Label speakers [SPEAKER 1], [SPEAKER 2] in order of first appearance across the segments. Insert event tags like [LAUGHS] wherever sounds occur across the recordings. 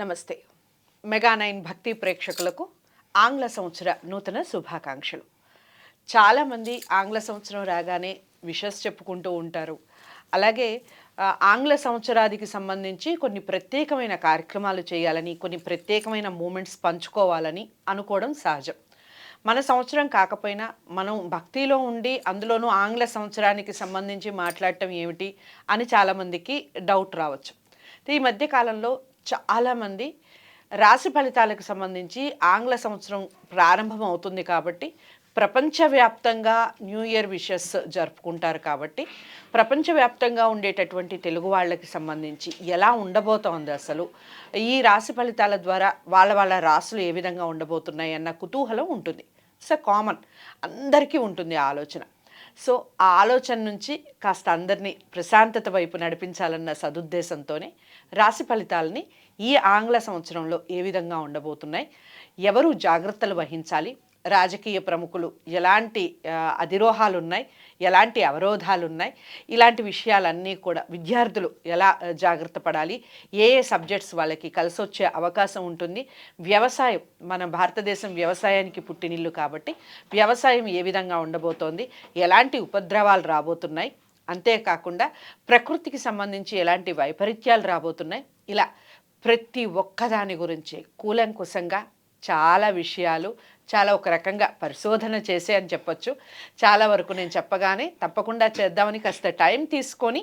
[SPEAKER 1] నమస్తే. Mega nine భక్తి ప్రేక్షకులకు ఆంగ్ల సంవత్సర నూతన శుభాకాంక్షలు. చాలామంది ఆంగ్ల సంవత్సరం రాగానే విషస్ చెప్పుకుంటూ ఉంటారు. అలాగే ఆంగ్ల సంవత్సరాదికి సంబంధించి కొన్ని ప్రత్యేకమైన కార్యక్రమాలు చేయాలని కొన్ని ప్రత్యేకమైన మూమెంట్స్ పంచుకోవాలని అనుకోవడం సహజం. మన సంవత్సరం కాకపోయినా మనం భక్తిలో ఉండి అందులోనూ ఆంగ్ల సంవత్సరానికి సంబంధించి మాట్లాడటం ఏమిటి అని చాలామందికి డౌట్ రావచ్చు. ఈ మధ్య కాలంలో చాలామంది రాశి ఫలితాలకు సంబంధించి ఆంగ్ల సంవత్సరం ప్రారంభం అవుతుంది కాబట్టి ప్రపంచవ్యాప్తంగా న్యూ ఇయర్ విషెస్ జరుపుకుంటారు కాబట్టి ప్రపంచవ్యాప్తంగా ఉండేటటువంటి తెలుగు వాళ్ళకి సంబంధించి ఎలా ఉండబోతోంది అసలు? ఈ రాశి ఫలితాల ద్వారా వాళ్ళ వాళ్ళ రాసులు ఏ విధంగా ఉండబోతున్నాయి అన్న కుతూహలం ఉంటుంది. సో కామన్ అందరికీ ఉంటుంది ఆలోచన. సో ఆ ఆలోచన నుంచి కాస్త అందరినీ ప్రశాంతత వైపు నడిపించాలన్న సదుద్దేశంతోనే రాశి ఫలితాలని ఈ ఆంగ్ల సంవత్సరంలో ఏ విధంగా ఉండబోతున్నాయి ఎవరు జాగ్రత్తలు వహించాలి రాజకీయ ప్రముఖులు ఎలాంటి అధిరోహాలు ఉన్నాయి ఎలాంటి అవరోధాలు ఉన్నాయి ఇలాంటి విషయాలన్నీ కూడా విద్యార్థులు ఎలా జాగ్రత్త పడాలి ఏ ఏ సబ్జెక్ట్స్ వాళ్ళకి కలిసి వచ్చే అవకాశం ఉంటుంది. వ్యవసాయం మన భారతదేశం వ్యవసాయానికి పుట్టినిల్లు కాబట్టి వ్యవసాయం ఏ విధంగా ఉండబోతోంది ఎలాంటి ఉపద్రవాలు రాబోతున్నాయి అంతేకాకుండా ప్రకృతికి సంబంధించి ఎలాంటి వైపరీత్యాలు రాబోతున్నాయి ఇలా ప్రతి ఒక్కదాని గురించి కూలంకుశంగా చాలా విషయాలు చాలా ఒక రకంగా పరిశోధన చేసే అని చెప్పొచ్చు. చాలా వరకు నేను చెప్పగానే తప్పకుండా చేద్దామని కాస్త టైం తీసుకొని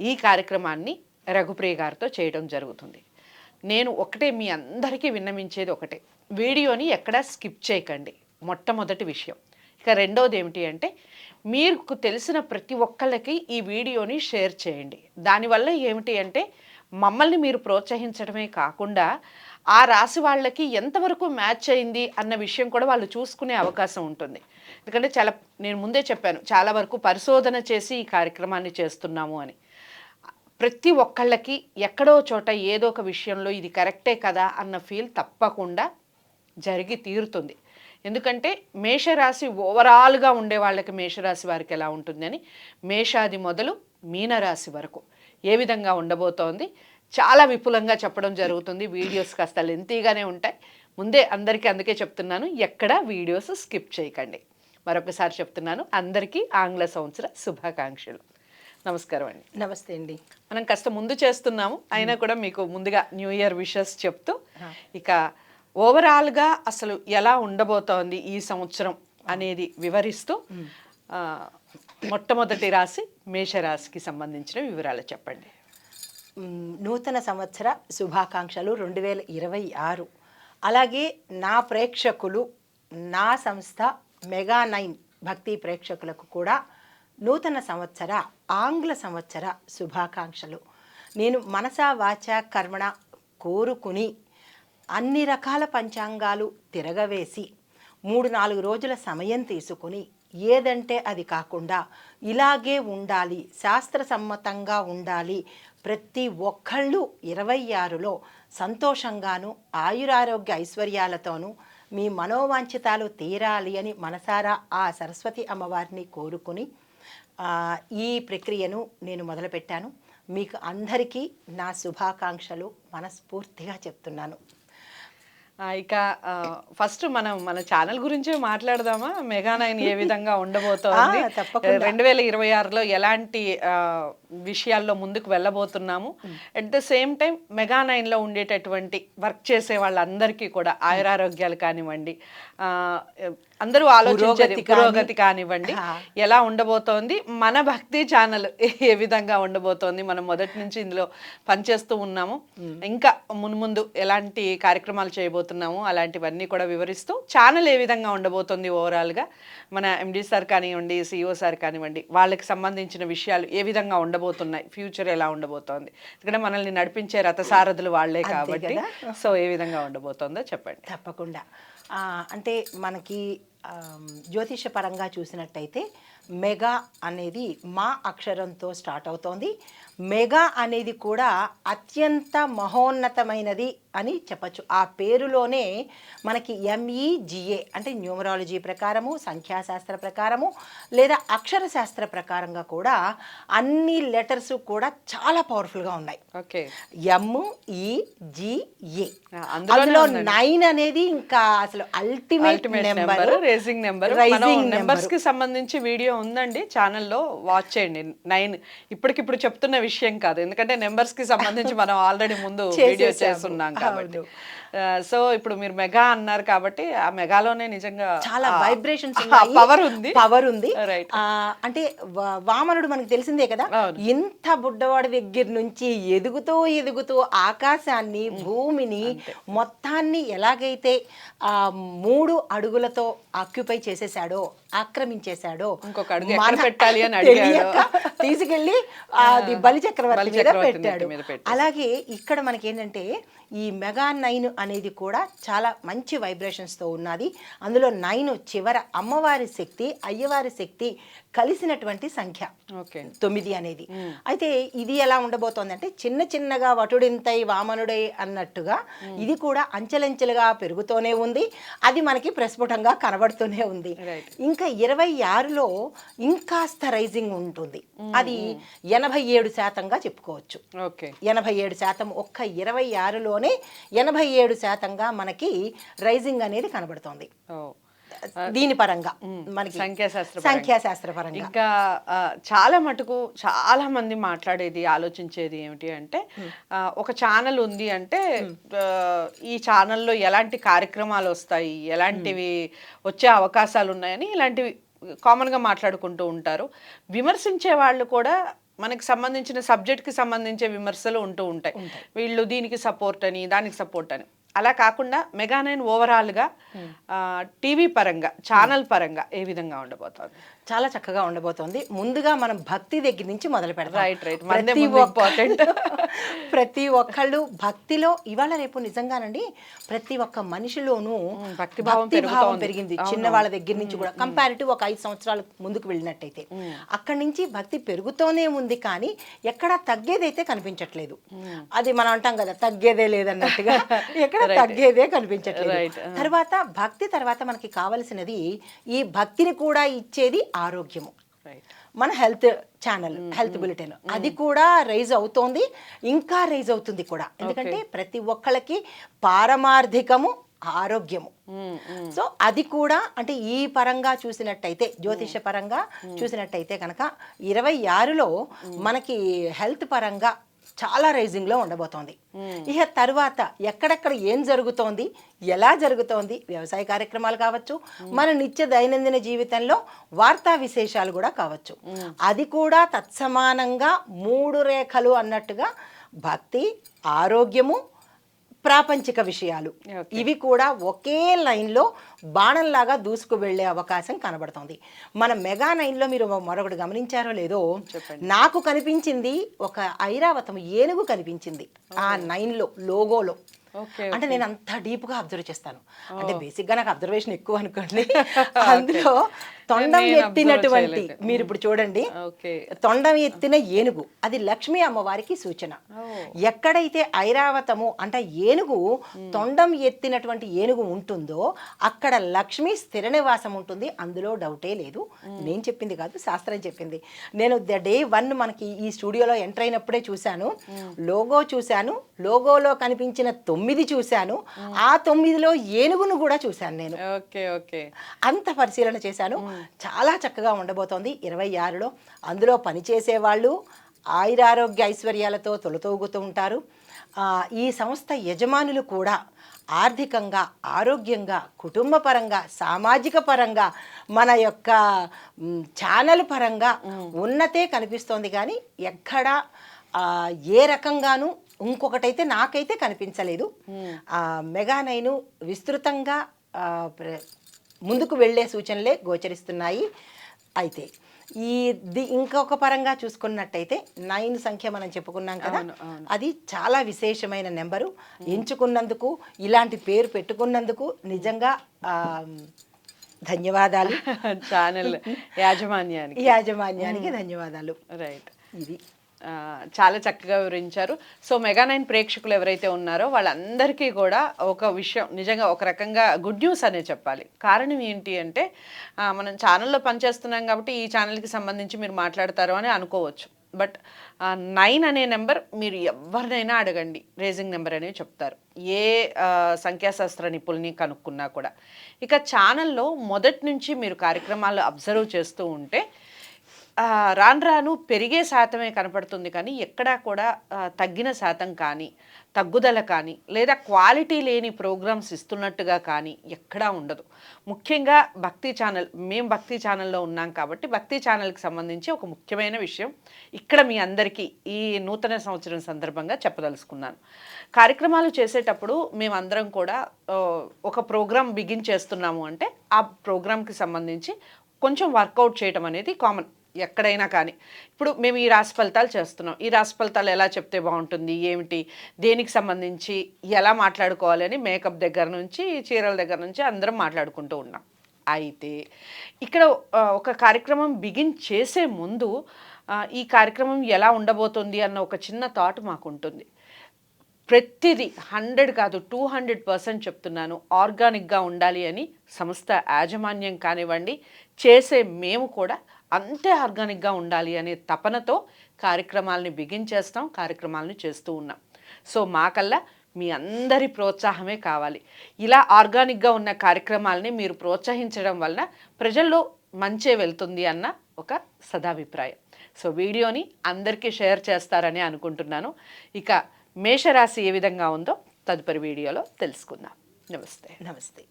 [SPEAKER 1] ఈ కార్యక్రమాన్ని రఘుప్రియ గారితో చేయడం జరుగుతుంది. నేను ఒకటే మీ అందరికీ విన్నమించేది ఒకటే. వీడియోని ఎక్కడా స్కిప్ చేయకండి. మొట్టమొదటి విషయం. ఇక రెండోది ఏమిటి అంటే మీకు తెలిసిన ప్రతి ఒక్కళ్ళకి ఈ వీడియోని షేర్ చేయండి. దానివల్ల ఏమిటి అంటే మమ్మల్ని మీరు ప్రోత్సహించడమే కాకుండా ఆ రాశి వాళ్ళకి ఎంతవరకు మ్యాచ్ అయింది అన్న విషయం కూడా వాళ్ళు చూసుకునే అవకాశం ఉంటుంది. ఎందుకంటే చాలా నేను ముందే చెప్పాను చాలా వరకు పరిశోధన చేసి ఈ కార్యక్రమాన్ని చేస్తున్నాము అని. ప్రతి ఒక్కళ్ళకి ఎక్కడో చోట ఏదో ఒక విషయంలో ఇది కరెక్టే కదా అన్న ఫీల్ తప్పకుండా జరిగి తీరుతుంది. ఎందుకంటే మేషరాశి ఓవరాల్గా ఉండే వాళ్ళకి మేషరాశి వారికి ఎలా ఉంటుందని మేషాది మొదలు మీనరాశి వరకు ఏ విధంగా ఉండబోతోంది చాలా విపులంగా చెప్పడం జరుగుతుంది. వీడియోస్ కాస్త లెంతీగానే ఉంటాయి. ముందే అందరికీ అందుకే చెప్తున్నాను ఎక్కడ వీడియోస్ స్కిప్ చేయకండి. మరొకసారి చెప్తున్నాను అందరికీ ఆంగ్ల సంవత్సర శుభాకాంక్షలు. నమస్కారం అండి.
[SPEAKER 2] నమస్తే అండి.
[SPEAKER 1] మనం కాస్త ముందు చేస్తున్నాము అయినా కూడా మీకు ముందుగా న్యూ ఇయర్ విషెస్ చెప్తూ ఇక ఓవరాల్గా అసలు ఎలా ఉండబోతోంది ఈ సంవత్సరం అనేది వివరిస్తూ మొట్టమొదటి రాశి మేషరాశికి సంబంధించిన వివరాలు చెప్పండి.
[SPEAKER 2] నూతన సంవత్సర శుభాకాంక్షలు రెండు వేల ఇరవై ఆరు. అలాగే నా ప్రేక్షకులు నా సంస్థ మెగా నైన్ భక్తి ప్రేక్షకులకు కూడా నూతన సంవత్సర ఆంగ్ల సంవత్సర శుభాకాంక్షలు. నేను మనసా వాచ కర్మణ కోరుకుని అన్ని రకాల పంచాంగాలు తిరగవేసి మూడు నాలుగు రోజుల సమయం తీసుకుని ఏదంటే అది కాకుండా ఇలాగే ఉండాలి శాస్త్రసమ్మతంగా ఉండాలి. ప్రతి ఒక్కళ్ళు ఇరవై ఆరులో సంతోషంగాను ఆయురారోగ్య ఐశ్వర్యాలతోనూ మీ మనోవాంఛితాలు తీరాలి అని మనసారా ఆ సరస్వతి అమ్మవారిని కోరుకుని ఈ ప్రక్రియను నేను మొదలుపెట్టాను. మీకు అందరికీ నా శుభాకాంక్షలు మనస్ఫూర్తిగా చెప్తున్నాను.
[SPEAKER 1] ఇక ఫస్ట్ మనం మన ఛానల్ గురించి మాట్లాడదామా? మెగా నైన్ ఏ విధంగా ఉండబోతోంది. రెండు వేల ఇరవై ఆరులో ఎలాంటి విషయాల్లో ముందుకు వెళ్ళబోతున్నాము? At the same time mega నైన్లో ఉండేటటువంటి వర్క్ చేసే వాళ్ళందరికీ కూడా ఆయురారోగ్యాలు కానివ్వండి అందరూ ఆలోచించేది
[SPEAKER 2] పురోగతి కానీ-
[SPEAKER 1] పురోగతి కానివ్వండి. ఎలా ఉండబోతోంది? మన భక్తి ఛానల్ ఏ విధంగా ఉండబోతోంది? మనం మొదటి నుంచి ఇందులో పనిచేస్తూ ఉన్నాము. ఇంకా మున్ముందు ఎలాంటి కార్యక్రమాలు చేయబోతున్నాము అలాంటివన్నీ కూడా వివరిస్తూ ఛానల్ ఏ విధంగా ఉండబోతోంది ఓవరాల్గా మన ఎండి సార్ కానివ్వండి సిఇఓ సార్ కానివ్వండి వాళ్ళకి సంబంధించిన విషయాలు ఏ విధంగా ఉండబోతున్నాయి? ఫ్యూచర్ ఎలా ఉండబోతోంది? ఎందుకంటే మనల్ని నడిపించే రథసారథులు వాళ్ళే
[SPEAKER 2] అంతే
[SPEAKER 1] కాబట్టి. సో ఏ విధంగా ఉండబోతోందో చెప్పండి.
[SPEAKER 2] తప్పకుండా. అంటే మనకి జ్యోతిష పరంగా చూసినట్టయితే మెగా అనేది మా అక్షరంతో స్టార్ట్ అవుతోంది. మెగా అనేది కూడా అత్యంత మహోన్నతమైనది అని చెప్పచ్చు. ఆ పేరులోనే మనకి ఎంఈజిఏ అంటే న్యూమరాలజీ ప్రకారము సంఖ్యాశాస్త్ర ప్రకారము లేదా అక్షర శాస్త్ర ప్రకారంగా కూడా అన్ని లెటర్స్ కూడా చాలా పవర్ఫుల్గా ఉన్నాయి.
[SPEAKER 1] ఓకే.
[SPEAKER 2] ఎం ఈ జి ఏ
[SPEAKER 1] ఆ, అందులోనే
[SPEAKER 2] అందులో. నైన్ అనేది ఇంకా అసలు ultimate number
[SPEAKER 1] racing number
[SPEAKER 2] rising
[SPEAKER 1] నెంబర్స్కి సంబంధించి వీడియో ఉందండి ఛానల్లో వాచ్ చేయండి. నైన్ ఇప్పటికిప్పుడు చెప్తున్న విషయం కాదు ఎందుకంటే నెంబర్స్కి సంబంధించి మనం [LAUGHS] ఆల్రెడీ ముందు వీడియో. చేస్తున్నాం కాబట్టి. సో ఇప్పుడు మీరు మెగా అన్నారు కాబట్టి ఆ మెగాలోనే నిజంగా
[SPEAKER 2] చాలా వైబ్రేషన్స్
[SPEAKER 1] పవర్ ఉంది
[SPEAKER 2] పవర్ ఉంది అంటే వామనుడు మనకు తెలిసిందే కదా. ఇంత బుడ్డవాడి దగ్గర నుంచి ఎదుగుతూ ఎదుగుతూ ఆకాశాన్ని భూమిని మొత్తాన్ని ఎలాగైతే ఆ మూడు అడుగులతో ఆక్యుపై చేసేసాడో ఆక్రమించేశాడో
[SPEAKER 1] ఇంకొక అడుగు పెట్టాలి అని అడిగాడో.
[SPEAKER 2] తెలియక తీసుకెళ్ళి అది బలి చక్రవర్తి మీద పెట్టాడు. అలాగే ఇక్కడ మనకి ఏంటంటే ఈ మెగా నైన్ అనేది కూడా చాలా మంచి వైబ్రేషన్స్తో ఉన్నది. అందులో నైన్ చివర అమ్మవారి శక్తి అయ్యవారి శక్తి కలిసినటువంటి సంఖ్య.
[SPEAKER 1] ఓకే.
[SPEAKER 2] తొమ్మిది అనేది. అయితే ఇది ఎలా ఉండబోతోంది అంటే చిన్న చిన్నగా వటుడింతై వామనుడై అన్నట్టుగా ఇది కూడా అంచెలంచెలుగా పెరుగుతూనే ఉంది. అది మనకి ప్రస్ఫుటంగా కనబడుతూనే ఉంది. ఇంకా ఇరవై ఆరులో ఇంకాస్త రైజింగ్ ఉంటుంది. అది ఎనభై ఏడు శాతంగా చెప్పుకోవచ్చు.
[SPEAKER 1] ఓకే.
[SPEAKER 2] ఎనభై ఏడు శాతం ఒక్క ఇరవై ఆరులోనే ఎనభై ఏడు శాతంగా మనకి రైజింగ్ అనేది కనబడుతోంది. దీని పరంగా మనకి
[SPEAKER 1] సంఖ్యాశాస్త్ర.
[SPEAKER 2] సంఖ్యాశాస్త్ర పరంగా.
[SPEAKER 1] ఇంకా చాలా మటుకు చాలా మంది మాట్లాడేది ఆలోచించేది ఏమిటి అంటే ఒక ఛానల్ ఉంది అంటే ఈ ఛానల్లో ఎలాంటి కార్యక్రమాలు వస్తాయి ఎలాంటివి వచ్చే అవకాశాలు ఉన్నాయని ఇలాంటివి కామన్గా మాట్లాడుకుంటూ ఉంటారు. విమర్శించే వాళ్ళు కూడా మనకి సంబంధించిన సబ్జెక్ట్కి సంబంధించే విమర్శలు ఉంటూ ఉంటాయి. వీళ్ళు దీనికి సపోర్ట్ అని దానికి సపోర్ట్ అని. అలా కాకుండా మెగా నైన్ ఓవరాల్గా టీవీ పరంగా ఛానల్ పరంగా ఏ విధంగా ఉండబోతోంది?
[SPEAKER 2] చాలా చక్కగా ఉండబోతోంది. ముందుగా మనం భక్తి దగ్గర నుంచి మొదలు పెడతాం ప్రతి
[SPEAKER 1] important. [LAUGHS]
[SPEAKER 2] ప్రతి ఒక్కళ్ళు భక్తిలో ఇవాళ రేపు నిజంగానండి ప్రతి ఒక్క మనిషిలోనూ
[SPEAKER 1] భక్తి. భావం
[SPEAKER 2] పెరిగింది. చిన్న వాళ్ళ దగ్గర నుంచి కూడా కంపారిటివ్ ఒక ఐదు సంవత్సరాలు ముందుకు వెళ్ళినట్టయితే. అక్కడి నుంచి భక్తి పెరుగుతూనే ఉంది కానీ ఎక్కడా తగ్గేదైతే కనిపించట్లేదు. అది మనం అంటాం కదా తగ్గేదే లేదన్నట్టుగా. [LAUGHS] ఎక్కడ తగ్గేదే కనిపించట్లేదు. తర్వాత భక్తి తర్వాత మనకి కావలసినది ఈ భక్తిని కూడా ఇచ్చేది ఆరోగ్యము. మన హెల్త్ ఛానల్ హెల్త్ బులెటిన్. అది కూడా రైజ్ అవుతోంది ఇంకా రైజ్ అవుతుంది కూడా. ఎందుకంటే ప్రతి ఒక్కళ్ళకి పారమార్థికము ఆరోగ్యము. సో అది కూడా అంటే ఈ పరంగా చూసినట్టయితే జ్యోతిష పరంగా చూసినట్టయితే కనుక ఇరవై ఆరులో మనకి హెల్త్ పరంగా చాలా రైజింగ్లో ఉండబోతోంది. ఇక తర్వాత ఎక్కడెక్కడ ఏం జరుగుతోంది ఎలా జరుగుతోంది వ్యవసాయ కార్యక్రమాలు కావచ్చు మన నిత్య దైనందిన జీవితంలో వార్తా విశేషాలు కూడా కావచ్చు. అది కూడా తత్సమానంగా మూడు రేఖలు అన్నట్టుగా భక్తి ఆరోగ్యము ప్రాపంచిక విషయాలు. ఇవి కూడా ఒకే లైన్లో బాణంలాగా దూసుకు వెళ్ళే అవకాశం కనబడుతోంది. మన మెగా నైన్లో మీరు మరొకటి గమనించారో లేదో నాకు కనిపించింది ఒక ఐరావతం ఏనుగు కనిపించింది ఆ నైన్లో లోగోలో. అంటే నేను అంత డీప్గా అబ్జర్వ్ చేస్తాను. అంటే బేసిక్గా నాకు అబ్జర్వేషన్ ఎక్కువ అనుకోండి. [LAUGHS] అందులో తొండం ఎత్తినటువంటి. మీరు ఇప్పుడు చూడండి. తొండం ఎత్తిన ఏనుగు అది లక్ష్మీ అమ్మవారికి సూచన. ఎక్కడైతే ఐరావతము అంటే ఏనుగు తొండం ఎత్తినటువంటి ఏనుగు ఉంటుందో అక్కడ లక్ష్మి స్థిర నివాసం ఉంటుంది. అందులో డౌటే లేదు. నేను చెప్పింది కాదు శాస్త్రం చెప్పింది. నేను ద డే వన్ మనకి ఈ స్టూడియోలో ఎంటర్ అయినప్పుడే చూశాను. లోగో చూశాను. లోగోలో కనిపించిన తొమ్మిది చూశాను. ఆ తొమ్మిదిలో ఏనుగును కూడా చూశాను నేను.
[SPEAKER 1] Okay okay.
[SPEAKER 2] అంత పరిశీలన చేశాను. చాలా చక్కగా ఉండబోతోంది. ఇరవై ఆరులో అందులో పనిచేసే వాళ్ళు ఆయురారోగ్య ఐశ్వర్యాలతో తొలతూగుతూ ఉంటారు. ఈ సంస్థ యజమానులు కూడా ఆర్థికంగా ఆరోగ్యంగా కుటుంబ పరంగా సామాజిక పరంగా మన యొక్క ఛానల్ పరంగా ఉన్నతే కనిపిస్తోంది కానీ ఎక్కడా ఏ రకంగానూ ఇంకొకటైతే నాకైతే కనిపించలేదు. మెగా నైను విస్తృతంగా ముందుకు వెళ్ళే సూచనలే గోచరిస్తున్నాయి. అయితే ఈ ది ఇంకొక పరంగా చూసుకున్నట్టయితే నైన్ సంఖ్య మనం చెప్పుకున్నాం కదా. అది చాలా విశేషమైన నెంబరు. ఎంచుకున్నందుకు ఇలాంటి పేరు పెట్టుకున్నందుకు నిజంగా ధన్యవాదాలు. [LAUGHS]
[SPEAKER 1] ఛానల్ యాజమాన్యానికి.
[SPEAKER 2] యాజమాన్యానికి ధన్యవాదాలు.
[SPEAKER 1] రైట్
[SPEAKER 2] ఇది.
[SPEAKER 1] చాలా చక్కగా వివరించారు. సో మెగా నైన్ ప్రేక్షకులు ఎవరైతే ఉన్నారో వాళ్ళందరికీ కూడా ఒక విషయం నిజంగా ఒక రకంగా గుడ్ న్యూస్ అనే చెప్పాలి. కారణం ఏంటి అంటే మనం ఛానల్లో పనిచేస్తున్నాం కాబట్టి ఈ ఛానల్కి సంబంధించి మీరు మాట్లాడతారు అని అనుకోవచ్చు. బట్ నైన్ అనే నెంబర్ మీరు ఎవరినైనా అడగండి. రేజింగ్ నెంబర్ అనేవి చెప్తారు. ఏ సంఖ్యాశాస్త్ర నిపుణుల్ని కనుక్కున్నా కూడా. ఇక ఛానల్లో మొదటి నుంచి మీరు కార్యక్రమాలు అబ్జర్వ్ చేస్తూ ఉంటే రాను రాను పెరిగే శాతమే కనపడుతుంది కానీ ఎక్కడా కూడా తగ్గిన శాతం కానీ తగ్గుదల కానీ లేదా క్వాలిటీ లేని ప్రోగ్రామ్స్ ఇస్తున్నట్టుగా కానీ ఎక్కడా ఉండదు. ముఖ్యంగా భక్తి ఛానల్ మేము భక్తి ఛానల్లో ఉన్నాం కాబట్టి భక్తి ఛానల్కి సంబంధించి ఒక ముఖ్యమైన విషయం ఇక్కడ మీ అందరికీ ఈ నూతన సంవత్సరం సందర్భంగా చెప్పదలుచుకున్నాను. కార్యక్రమాలు చేసేటప్పుడు మేమందరం కూడా ఒక ప్రోగ్రామ్ బిగిన్ చేస్తున్నాము అంటే ఆ ప్రోగ్రామ్కి సంబంధించి కొంచెం వర్కౌట్ చేయడం అనేది కామన్. ఎక్కడైనా కానీ. ఇప్పుడు మేము ఈ రాశి ఫలితాలు చేస్తున్నాం. ఈ రాశి ఫలితాలు ఎలా చెప్తే బాగుంటుంది? ఏమిటి? దేనికి సంబంధించి ఎలా మాట్లాడుకోవాలి అని మేకప్ దగ్గర నుంచి చీరల దగ్గర నుంచి అందరం మాట్లాడుకుంటూ ఉన్నాం. అయితే ఇక్కడ ఒక కార్యక్రమం బిగిన్ చేసే ముందు ఈ కార్యక్రమం ఎలా ఉండబోతుంది అన్న ఒక చిన్న థాట్ మాకు ఉంటుంది ప్రతిదీ హండ్రెడ్ కాదు టూ హండ్రెడ్ పర్సెంట్ చెప్తున్నాను. ఆర్గానిక్గా ఉండాలి అని సంస్థ యాజమాన్యం కానివ్వండి చేసే మేము కూడా అంతే ఆర్గానిక్గా ఉండాలి అనే తపనతో కార్యక్రమాలని బిగించేస్తాం కార్యక్రమాలను చేస్తూ ఉన్నాం. సో మాకల్లా మీ అందరి ప్రోత్సాహమే కావాలి. ఇలా ఆర్గానిక్గా ఉన్న కార్యక్రమాలని మీరు ప్రోత్సహించడం వలన ప్రజల్లో మంచే వెళ్తుంది అన్న ఒక సదాభిప్రాయం. సో వీడియోని అందరికీ షేర్ చేస్తారని అనుకుంటున్నాను. ఇక మేషరాశి ఏ విధంగా ఉందో తదుపరి వీడియోలో తెలుసుకుందాం. నమస్తే.
[SPEAKER 2] నమస్తే.